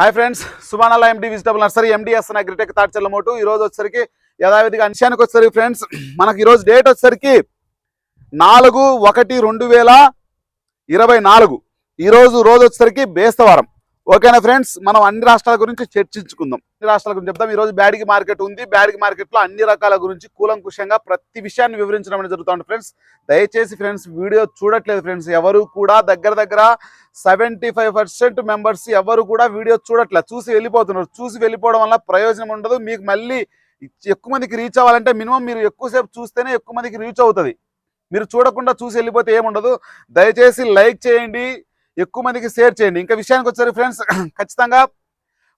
Hi friends సుమానాల MD vegetable nursery MDS Agritech తాడ్చల్ల మోటు ఈ రోజు వచ్చేసరికి యథావిధిగా అంశానికి వచ్చేసరికి ఫ్రెండ్స్ మనకు ఈరోజు డేట్ వచ్చేసరికి నాలుగు ఒకటి రెండు వేల ఇరవై నాలుగు. ఈరోజు రోజు వచ్చేసరికి బేస్తవారం. ఓకేనా ఫ్రెండ్స్ మనం అన్ని రాష్ట్రాల గురించి చర్చించుకుందాం. అన్ని రాష్ట్రాల గురించి చెప్తాం ఈరోజు బ్యాడిగి మార్కెట్ ఉంది. బ్యాడిగి మార్కెట్లో అన్ని రకాల గురించి కూలంకుషంగా ప్రతి విషయాన్ని వివరించడం అనేది జరుగుతుంది ఫ్రెండ్స్. దయచేసి ఫ్రెండ్స్ వీడియో చూడట్లేదు ఫ్రెండ్స్. ఎవరు కూడా దగ్గర దగ్గర సెవెంటీ ఫైవ్ పర్సెంట్ మెంబర్స్ ఎవరు కూడా వీడియో చూడట్లేదు. చూసి వెళ్ళిపోతున్నారు. చూసి వెళ్ళిపోవడం వల్ల ప్రయోజనం ఉండదు. మీకు మళ్ళీ ఎక్కువ మందికి రీచ్ అవ్వాలంటే మినిమం మీరు ఎక్కువసేపు చూస్తేనే ఎక్కువ మందికి రీచ్ అవుతుంది. మీరు చూడకుండా చూసి వెళ్ళిపోతే ఏముండదు. దయచేసి లైక్ చేయండి. ఎక్కువ మందికి షేర్ చేయండి. ఇంకా విషయానికి వచ్చారు ఫ్రెండ్స్ ఖచ్చితంగా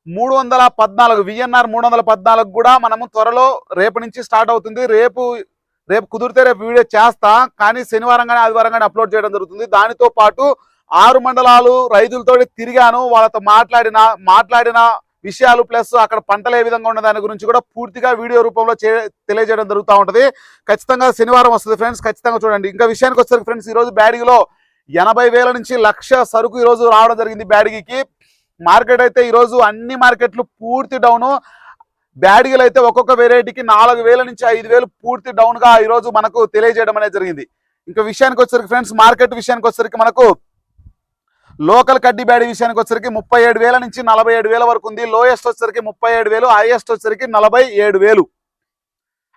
మూడు వందల పద్నాలుగు విఎన్ఆర్ మూడు వందల పద్నాలుగు కూడా మనము త్వరలో రేపు నుంచి స్టార్ట్ అవుతుంది. రేపు రేపు కుదిరితే రేపు వీడియో చేస్తా కానీ శనివారం కానీ ఆదివారం కానీ అప్లోడ్ చేయడం జరుగుతుంది. దానితో పాటు ఆరు మండలాలు రైతులతో తిరిగాను వాళ్ళతో మాట్లాడిన మాట్లాడిన విషయాలు ప్లస్ అక్కడ పంటలు ఏ విధంగా ఉన్న దాని గురించి కూడా పూర్తిగా వీడియో రూపంలో తెలియజేయడం జరుగుతూ ఉంటుంది. ఖచ్చితంగా శనివారం వస్తుంది ఫ్రెండ్స్ ఖచ్చితంగా చూడండి. ఇంకా విషయానికి వచ్చేసరికి ఫ్రెండ్స్ ఈరోజు బ్యాడిగిలో ఎనభై వేల నుంచి లక్ష సరుకు ఈరోజు రావడం జరిగింది బ్యాడిగికి. మార్కెట్ అయితే ఈరోజు అన్ని మార్కెట్లు పూర్తి డౌను. బ్యాడిగలు అయితే ఒక్కొక్క వెరైటీకి నాలుగు వేల నుంచి ఐదు వేలు పూర్తి డౌన్గా ఈరోజు మనకు తెలియజేయడం అనేది జరిగింది. ఇంకా విషయానికి వచ్చరికి ఫ్రెండ్స్ మార్కెట్ విషయానికి వచ్చేసరికి మనకు లోకల్ కడ్డీ బ్యాడీ విషయానికి వచ్చేసరికి ముప్పై ఏడు వేల నుంచి నలభై ఏడు వేల వరకు ఉంది. లోయెస్ట్ వచ్చేసరికి ముప్పై ఏడు వేలు హైయెస్ట్ వచ్చేసరికి నలభై ఏడు వేలు.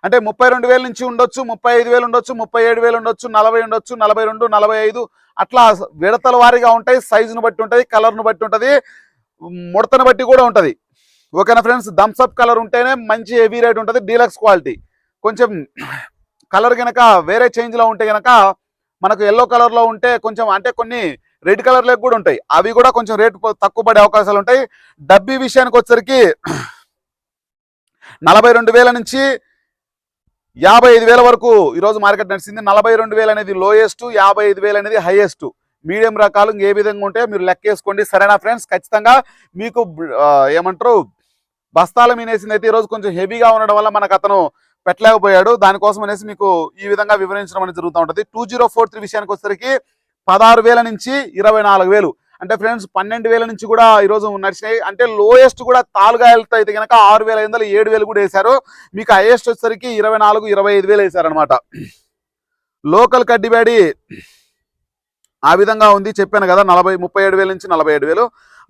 అంటే ముప్పై రెండు వేల నుంచి ఉండొచ్చు ముప్పై ఐదు వేలు ఉండొచ్చు ముప్పై ఏడు వేలు ఉండొచ్చు నలభై ఉండొచ్చు నలభై రెండు నలభై ఐదు అట్లా విడతల వారీగా ఉంటాయి. సైజును బట్టి ఉంటుంది కలర్ను బట్టి ఉంటుంది. ముడతను బట్టి కూడా ఉంటుంది. ఓకేనా ఫ్రెండ్స్? థమ్స్అప్ కలర్ ఉంటేనే మంచి హెవీ రేట్ ఉంటుంది డీలక్స్ క్వాలిటీ కొంచెం కలర్ కనుక వేరే చేంజ్లో ఉంటే కనుక మనకు ఎల్లో కలర్లో ఉంటే కొంచెం అంటే కొన్ని రెడ్ కలర్లకు కూడా ఉంటాయి. అవి కూడా కొంచెం రేటు తక్కువ పడే అవకాశాలు ఉంటాయి. డబ్బీ విషయానికి వచ్చేసరికి నలభై రెండు వేల నుంచి యాభై ఐదు వేల వరకు ఈరోజు మార్కెట్ నడిచింది. నలభై రెండు వేలు అనేది లోయెస్ట్ యాభై ఐదు వేలు అనేది హైయెస్ట్ మీడియం రకాలు ఏ విధంగా ఉంటాయో మీరు లెక్క వేసుకోండి సరేనా ఫ్రెండ్స్? ఖచ్చితంగా మీకు ఏమంటారు? బస్తాల మీనేసింది అయితే ఈరోజు కొంచెం హెవీగా ఉండడం వల్ల మనకు అతను పెట్టలేకపోయాడు. దానికోసం అనేసి మీకు ఈ విధంగా వివరించడం అనేది జరుగుతూ ఉంటుంది. టూ జీరో ఫోర్ త్రీ విషయానికి వచ్చేసరికి పదహారు వేల నుంచి ఇరవై నాలుగు వేలు. అంటే ఫ్రెండ్స్ పన్నెండు వేల నుంచి కూడా ఈరోజు నడిచినాయి. అంటే లోయెస్ట్ కూడా తాలుగాయలతో అయితే కనుక ఆరు వేల ఐదు వందలు ఏడు వేలు కూడా వేశారు. మీకు హైయెస్ట్ వచ్చేసరికి ఇరవై నాలుగు ఇరవై ఐదు వేలు వేశారనమాట లోకల్ కడ్డిబ్యాడి ఆ విధంగా ఉంది. చెప్పాను కదా నలభై ముప్పై ఏడు వేల నుంచి నలభై ఏడు వేలు.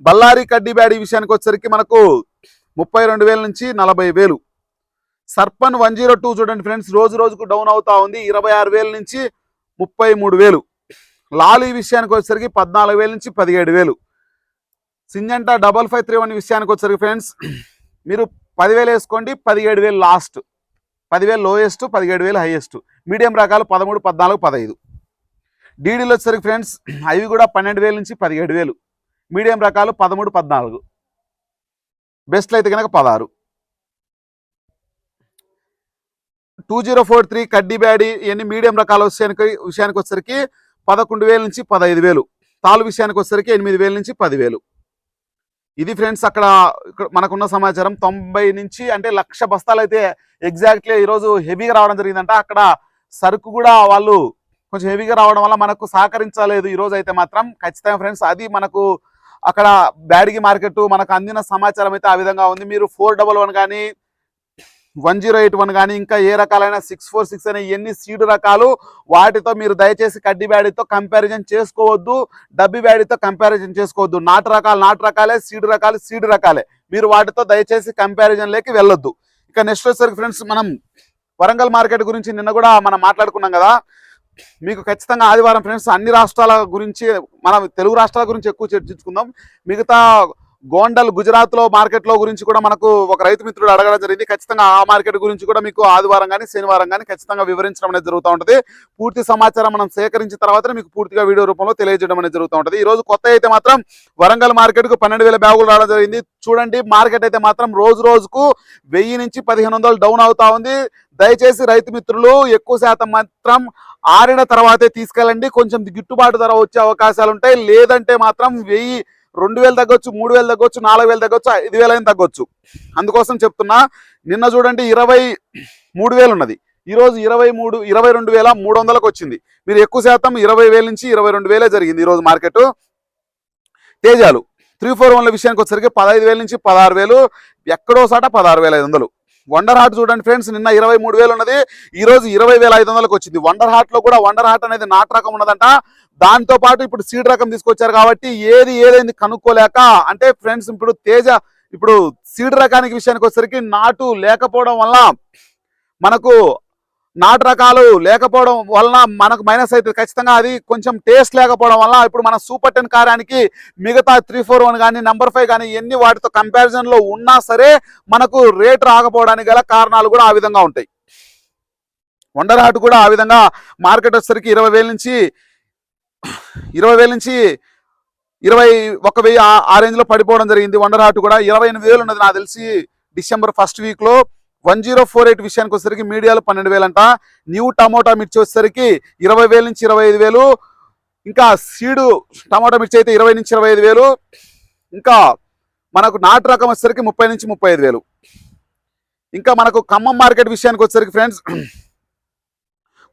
బళ్ళారి కడ్డిబ్యాడి విషయానికి వచ్చేసరికి మనకు ముప్పై రెండు వేల నుంచి నలభై వేలు. సర్పన్ వన్ జీరో టూ చూడండి ఫ్రెండ్స్ రోజు రోజుకు డౌన్ అవుతా ఉంది. ఇరవై ఆరు వేల నుంచి ముప్పై మూడు వేలు. లాలీ విషయానికి వచ్చేసరికి పద్నాలుగు వేల నుంచి పదిహేడు వేలు. Syngenta double five three one విషయానికి వచ్చేసరికి ఫ్రెండ్స్ మీరు పదివేలు వేసుకోండి పదిహేడు వేలు లాస్ట్. పదివేలు లోయెస్ట్ పదిహేడు వేలు హైయెస్ట్. మీడియం రకాలు పదమూడు పద్నాలుగు పదహైదు. డీడీలు వచ్చేసరికి ఫ్రెండ్స్ అవి కూడా పన్నెండు వేల నుంచి పదిహేడు వేలు. మీడియం రకాలు పదమూడు పద్నాలుగు. బెస్ట్లు అయితే కనుక పదహారు. టూ జీరో ఫోర్ త్రీ కడ్డీ బ్యాడీ ఇవన్నీ మీడియం రకాల విషయానికి విషయానికి వచ్చేసరికి పదకొండు వేల నుంచి పదహైదు వేలు. తాలు విషయానికి వచ్చేసరికి ఎనిమిది వేల నుంచి పదివేలు ఇది ఫ్రెండ్స్ అక్కడ ఇక్కడ మనకున్న సమాచారం. తొంభై నుంచి అంటే లక్ష బస్తాలు అయితే ఎగ్జాక్ట్లీ ఈరోజు హెవీగా రావడం జరిగిందంట. అక్కడ సరుకు కూడా వాళ్ళు కొంచెం హెవీగా రావడం వల్ల మనకు సహకరించలేదు ఈరోజు అయితే మాత్రం. ఖచ్చితంగా ఫ్రెండ్స్ అది మనకు అక్కడ బ్యాడిగి మార్కెట్ మనకు అందిన సమాచారం అయితే ఆ విధంగా ఉంది. మీరు ఫోర్ డబల్ వన్ కానీ వన్ జీరో ఎయిట్ వన్ కానీ ఇంకా ఏ రకాలైన సిక్స్ ఫోర్ సిక్స్ అనే ఎన్ని సీడ్ రకాలు వాటితో మీరు దయచేసి కడ్డీ బ్యాడీతో కంపారిజన్ చేసుకోవద్దు డబ్బి బ్యాడీతో కంపారిజన్ చేసుకోవద్దు. నాటు రకాలు నాటు రకాలే సీడ్ రకాలు సీడ్ రకాలే. మీరు వాటితో దయచేసి కంపారిజన్లోకి వెళ్ళొద్దు. ఇక నెక్స్ట్ వచ్చేసరికి ఫ్రెండ్స్ మనం వరంగల్ మార్కెట్ గురించి నిన్న కూడా మనం మాట్లాడుకున్నాం కదా. మీకు ఖచ్చితంగా ఆదివారం ఫ్రెండ్స్ అన్ని రాష్ట్రాల గురించి మనం తెలుగు రాష్ట్రాల గురించి ఎక్కువ చర్చించుకుందాం. మిగతా గోండల్ గుజరాత్లో మార్కెట్లో గురించి కూడా మనకు ఒక రైతు మిత్రుడు అడగడం జరిగింది. ఖచ్చితంగా ఆ మార్కెట్ గురించి కూడా మీకు ఆదివారం కానీ శనివారం కానీ ఖచ్చితంగా వివరించడం అనేది జరుగుతూ ఉంటుంది. పూర్తి సమాచారం మనం సేకరించిన తర్వాత మీకు పూర్తిగా వీడియో రూపంలో తెలియజేయడం అనేది జరుగుతూ ఉంటుంది. ఈ రోజు కొత్త అయితే మాత్రం వరంగల్ మార్కెట్కు పన్నెండు వేల బ్యాగులు రావడం జరిగింది. చూడండి మార్కెట్ అయితే మాత్రం రోజు రోజుకు వెయ్యి నుంచి పదిహేను వందలు డౌన్ అవుతా ఉంది. దయచేసి రైతు మిత్రులు ఎక్కువ శాతం మాత్రం ఆరిన తర్వాతే తీసుకెళ్ళండి. కొంచెం గిట్టుబాటు ధర వచ్చే అవకాశాలు ఉంటాయి లేదంటే మాత్రం వెయ్యి రెండు వేలు తగ్గొచ్చు మూడు వేలు తగ్గొచ్చు నాలుగు వేలు తగ్గొచ్చు ఐదు వేలు అయినా తగ్గొచ్చు. అందుకోసం చెప్తున్నా నిన్న చూడండి ఇరవై మూడు వేలు ఉన్నది. ఈరోజు ఇరవై మూడు ఇరవై రెండు వేల మూడు వందలకు వచ్చింది. మీరు ఎక్కువ శాతం ఇరవై వేల నుంచి ఇరవై రెండు వేలే జరిగింది ఈరోజు మార్కెట్. తేజాలు త్రీ ఫోర్ వన్ల విషయానికి వచ్చేసరికి పదహైదు వేల నుంచి పదహారు వేలు ఎక్కడో సాట పదహారు వేల ఐదు వందలు. వండర్ హార్ట్ చూడండి ఫ్రెండ్స్ నిన్న ఇరవై మూడు వేలు ఉన్నది. ఈరోజు ఇరవై వేల ఐదు వందలకు వచ్చింది. వండర్ హార్ట్లో కూడా వండర్ హార్ట్ అనేది నాటు రకం ఉన్నదంట. దాంతో పాటు ఇప్పుడు సీడ్ రకం తీసుకొచ్చారు కాబట్టి ఏది ఏదైంది కనుక్కోలేక అంటే ఫ్రెండ్స్ ఇప్పుడు తేజ ఇప్పుడు సీడ్ రకానికి విషయానికి వచ్చేసరికి నాటు లేకపోవడం వల్ల మనకు నాటు రకాలు లేకపోవడం వలన మనకు మైనస్ అవుతుంది ఖచ్చితంగా అది కొంచెం టేస్ట్ లేకపోవడం వల్ల ఇప్పుడు మన సూపర్ టెన్ కారానికి మిగతా త్రీ ఫోర్ వన్ కానీ నెంబర్ ఫైవ్ కానీ ఎన్ని వాటితో కంపారిజన్లో ఉన్నా సరే మనకు రేట్ రాకపోవడానికి గల కారణాలు కూడా ఆ విధంగా ఉంటాయి. వండర్ కూడా ఆ విధంగా మార్కెట్ వచ్చేసరికి ఇరవై వేల నుంచి ఇరవై వేల నుంచి ఇరవై ఒక వెయ్యి ఆ- రేంజ్లో పడిపోవడం జరిగింది. వండర్ హార్ట్ కూడా ఇరవై ఎనిమిది వేలు ఉన్నది. నాకు తెలిసి డిసెంబర్ ఫస్ట్ వీక్లో వన్ జీరో ఫోర్ ఎయిట్ విషయానికి వచ్చేసరికి మీడియాలో పన్నెండు వేలు అంట. న్యూ టమోటా మిర్చి వచ్చేసరికి ఇరవై వేల నుంచి ఇరవై ఐదు వేలు. ఇంకా సీడు టమోటా మిర్చి అయితే ఇరవై నుంచి ఇరవై ఐదు వేలు. ఇంకా మనకు నాటు రకం వచ్చేసరికి ముప్పై నుంచి ముప్పై ఐదు వేలు. ఇంకా మనకు ఖమ్మం మార్కెట్ విషయానికి వచ్చేసరికి ఫ్రెండ్స్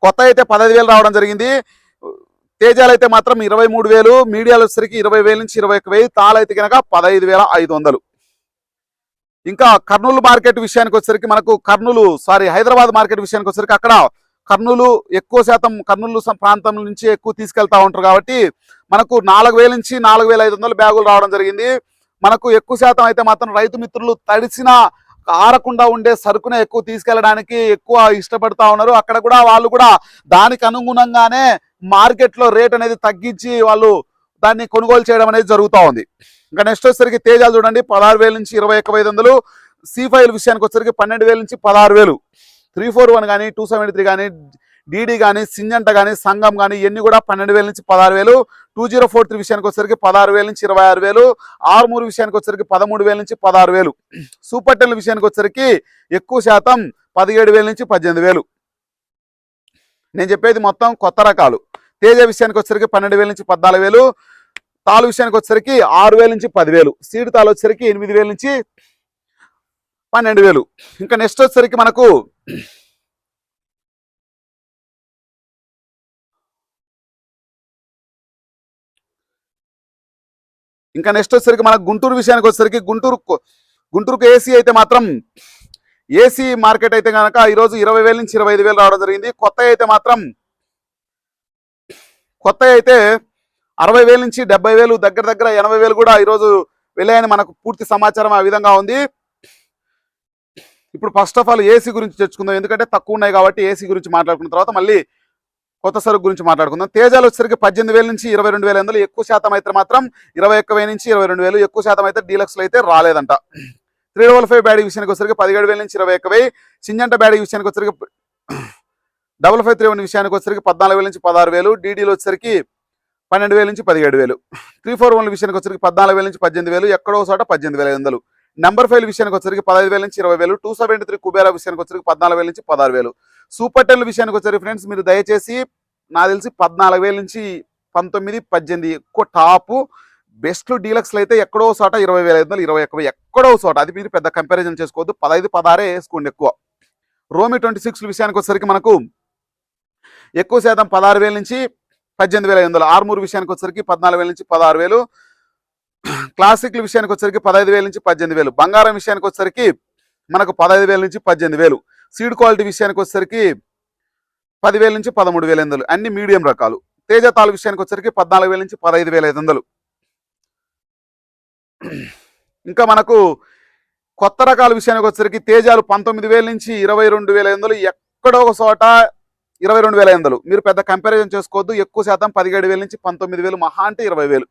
కొత్త అయితే పదహైదు వేలు రావడం జరిగింది. తేజాలు అయితే మాత్రం ఇరవై మూడు వేలు మీడియాలు వచ్చేసరికి ఇరవై వేల నుంచి ఇరవై ఒక వెయ్యి తాళ అయితే కనుక పదహైదు వేల ఐదు వందలు. ఇంకా కర్నూలు మార్కెట్ విషయానికి వచ్చేసరికి మనకు కర్నూలు సారీ హైదరాబాద్ మార్కెట్ విషయానికి వచ్చేసరికి అక్కడ కర్నూలు ఎక్కువ శాతం కర్నూలు ప్రాంతం నుంచి ఎక్కువ తీసుకెళ్తా ఉంటారు కాబట్టి మనకు నాలుగు వేల నుంచి నాలుగు వేల ఐదు వందల బ్యాగులు రావడం జరిగింది. మనకు ఎక్కువ శాతం అయితే మాత్రం రైతు మిత్రులు తడిసిన ఆరకుండా ఉండే సరుకునే ఎక్కువ తీసుకెళ్ళడానికి ఎక్కువ ఇష్టపడతా ఉన్నారు. అక్కడ కూడా వాళ్ళు కూడా దానికి అనుగుణంగానే మార్కెట్లో రేట్ అనేది తగ్గించి వాళ్ళు దాన్ని కొనుగోలు చేయడం అనేది జరుగుతూ ఉంది. ఇంకా నెక్స్ట్ వచ్చేసరికి తేజాలు చూడండి. పదహారు వేల నుంచి ఇరవై ఒక్క ఐదు వందలు. సిఫైల్ విషయానికి వచ్చేసరికి పన్నెండు వేల నుంచి పదహారు వేలు. త్రీ ఫోర్ వన్ కానీ టూ సెవెంటీ త్రీ కానీ డీడీ కానీ సింజంట కానీ సంఘం కానీ ఇవన్నీ కూడా పన్నెండు వేల నుంచి పదహారు వేలు. టూ జీరో ఫోర్ త్రీ విషయానికి వచ్చేసరికి పదహారు వేల నుంచి ఇరవై ఆరు వేలు. ఆరు మూడు విషయానికి వచ్చేసరికి పదమూడు వేల నుంచి పదహారు వేలు. సూపర్ టెన్ల విషయానికి వచ్చేసరికి ఎక్కువ శాతం పదిహేడు వేల నుంచి పద్దెనిమిది వేలు. నేను చెప్పేది మొత్తం కొత్త రకాలు. తేజ విషయానికి వచ్చేసరికి పన్నెండు వేల నుంచి పద్నాలుగు వేలు తాలు విషయానికి వచ్చేసరికి ఆరు వేల నుంచి పదివేలు సీడ్ తాలు వచ్చేసరికి ఎనిమిది వేల నుంచి పన్నెండు వేలు. ఇంకా నెక్స్ట్ వచ్చేసరికి మనకు ఇంకా నెక్స్ట్ వచ్చేసరికి మనకు గుంటూరు విషయానికి వచ్చేసరికి గుంటూరు గుంటూరుకు ఏసీ అయితే మాత్రం ఏసీ మార్కెట్ అయితే కనుక ఈరోజు ఇరవై వేల నుంచి ఇరవై ఐదు వేలు రావడం జరిగింది. కొత్త అయితే మాత్రం కొత్త అయితే అరవై వేల నుంచి డెబ్బై వేలు దగ్గర దగ్గర ఎనభై వేలు కూడా ఈరోజు వెళ్ళాయని మనకు పూర్తి సమాచారం ఆ విధంగా ఉంది. ఇప్పుడు ఫస్ట్ ఆఫ్ ఆల్ ఏసీ గురించి తెచ్చుకుందాం. ఎందుకంటే తక్కువ ఉన్నాయి కాబట్టి ఏసీ గురించి మాట్లాడుకున్న తర్వాత మళ్ళీ కొత్త సరుకు గురించి మాట్లాడుకుందాం. తేజాలు వచ్చేసరికి పద్దెనిమిది వేల నుంచి ఇరవై రెండు వేల ఎక్కువ శాతం అయితే మాత్రం ఇరవై ఒక్క నుంచి ఇరవై రెండు వేలు ఎక్కువ శాతం అయితే డీలక్స్లో అయితే రాలేదంట. త్రీ డబల్ ఫైవ్ బ్యాటింగ్ విషయానికి వచ్చరికి పదిహేడు వేల నుంచి ఇరవై ఒక్క వెయ్యి. సింజంట బ్యాడీ విషయానికి వచ్చరికి డబల్ ఫైవ్ త్రీ వన్ విషయానికి వచ్చరికి పద్నాలుగు వేల నుంచి పదహారు వేలు. డీడీలు వచ్చరికి పన్నెండు వేల నుంచి పదిహేడు వేలు. త్రీ ఫోర్ వన్ విషయానికి వచ్చరికి పద్నాలుగు వేల నుంచి పద్దెనిమిది వేలు. ఎక్కడో చోట పద్దెనిమిది వేల ఐదు వందలు. నెంబర్ ఫైవ్ విషయానికి వచ్చేసరికి పదహైదు వేల నుంచి ఇరవై వేలు. టూ సెవెంటీ త్రీ కుబేరా విషయానికి వచ్చరికి పద్నాలుగు వేల నుంచి పదహారు వేలు. సూపర్ టెన్ల విషయానికి వచ్చరికి ఫ్రెండ్స్ మీరు దయచేసి నాకు తెలిసి పద్నాలుగు వేల నుంచి పంతొమ్మిది పద్దెనిమిది ఎక్కువ టాపు బెస్ట్ డీలక్స్లు అయితే ఎక్కడో చోట ఇరవై వేల ఐదు వందలు ఇరవై ఎక్కడో చోట. అది మీరు పెద్ద కంపారిజన్ చేసుకోవద్దు. పదహైదు పదహారే వేసుకోండి ఎక్కువ. రోమి ట్వంటీ సిక్స్ విషయానికి వచ్చేసరికి మనకు ఎక్కువ శాతం పదహారు వేల నుంచి పద్దెనిమిది వేల ఐదు వందలు ఆర్మూరు విషయానికి వచ్చేసరికి పద్నాలుగు వేల నుంచి పదహారు వేలు. క్లాసిక్ల విషయానికి వచ్చేసరికి పదహైదు వేల నుంచి పద్దెనిమిది వేలు. బంగారం విషయానికి వచ్చేసరికి మనకు పదహైదు వేల నుంచి పద్దెనిమిది వేలు. సీడ్ క్వాలిటీ విషయానికి వచ్చేసరికి పదివేల నుంచి పదమూడు వేల ఐదు వందలు. అన్ని మీడియం రకాలు. తేజ తాళ విషయానికి వచ్చేసరికి పద్నాలుగు వేల నుంచి పదహైదు వేల ఐదు వందలు. ఇంకా మనకు కొత్త రకాల విషయానికి వచ్చేసరికి తేజాలు పంతొమ్మిది వేల నుంచి ఇరవై రెండు వేల ఐదు ఎక్కడో ఒక చోట ఇరవై రెండు వేల ఐదు మీరు పెద్ద కంపారిజన్ చేసుకోవద్దు ఎక్కువ శాతం పదిహేడు వేల నుంచి పంతొమ్మిది వేలు మహా అంటే ఇరవై వేలు.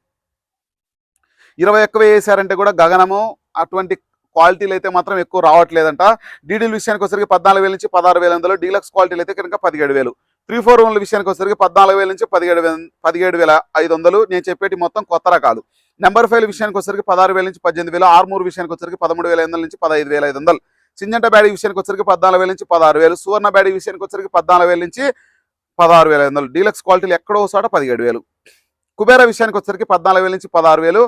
ఇరవై ఎక్కువ వేసారంటే కూడా గగనము అటువంటి క్వాలిటీలు అయితే మాత్రం ఎక్కువ రావట్లేదంట. డీడీల విషయానికి వచ్చరికి పద్నాలుగు వేల నుంచి పదహారు వేల వందలు డీలక్స్ క్వాలిటీలు అయితే కనుక పదిహేడు వేలు. త్రీ ఫోర్ వన్ల విషయానికి వచ్చేసరికి పద్నాలుగు వేల నుంచి పదిహేడు వేల పదిహేడు వేల ఐదు వందలు. నేను చెప్పేటి మొత్తం కొత్త రకాలు. నెంబర్ ఫైవ్ విషయానికి వచ్చేసరికి పదహారు వేల నుంచి పద్దెనిమిది వేలు ఆర్మూరు విషయానికి వచ్చేసరికి పదమూడు వేల ఐదు వందల నుంచి పదహైదు వేల ఐదు వందలు. సింజంట బ్యాడీ విషయానికి వచ్చేసరికి పద్నాలుగు వేల నుంచి పదహారు వేలు సువర్ణ బ్యాడీ విషయానికి వచ్చేసరికి పద్నాలుగు వేల నుంచి పదహారు వేల ఐదు వందలు. డీలక్స్ క్వాలిటీలు ఎక్కడో చోట పదిహేడు వేలు. కుబేరా విషయానికి వచ్చేసరికి పద్నాలుగు వేల నుంచి పదహారు వేలు.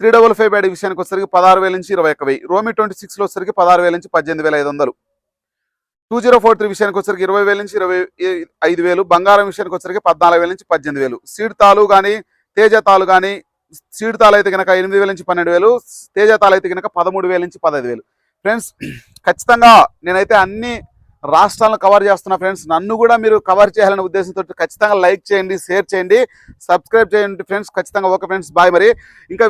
త్రీ డబుల్ ఫైవ్ బ్యాడీ విషయానికి వచ్చేసరికి పదహారు వేల నుంచి ఇరవై ఒక వెయ్యి. రోమి ట్వంటీ సిక్స్లో వచ్చేసరికి పదహారు వేల నుంచి పద్దెనిమిది వేల ఐదు వందలు. టూ జీరో ఫోర్ త్రీ విషయానికి వచ్చరికి ఇరవై వేల నుంచి ఇరవై ఐదు వేలు బంగారం విషయానికి వచ్చరికి పద్నాలుగు వేల నుంచి పద్దెనిమిది వేలు. సీడ్ తాలు కానీ తేజ తాలు కానీ సీడ్ తాలు అయితే కనుక ఎనిమిది వేల నుంచి పన్నెండు వేలు తేజ తాలు అయితే కనుక పదమూడు వేల నుంచి పదహైదు వేలు. ఫ్రెండ్స్ ఖచ్చితంగా నేనైతే అన్ని రాష్ట్రాలను కవర్ చేస్తున్నా ఫ్రెండ్స్ నన్ను కూడా మీరు కవర్ చేయాలనే ఉద్దేశంతో ఖచ్చితంగా లైక్ చేయండి షేర్ చేయండి సబ్స్క్రైబ్ చేయండి ఫ్రెండ్స్ ఖచ్చితంగా ఓకే ఫ్రెండ్స్ బాయ్ మరి. ఇంకా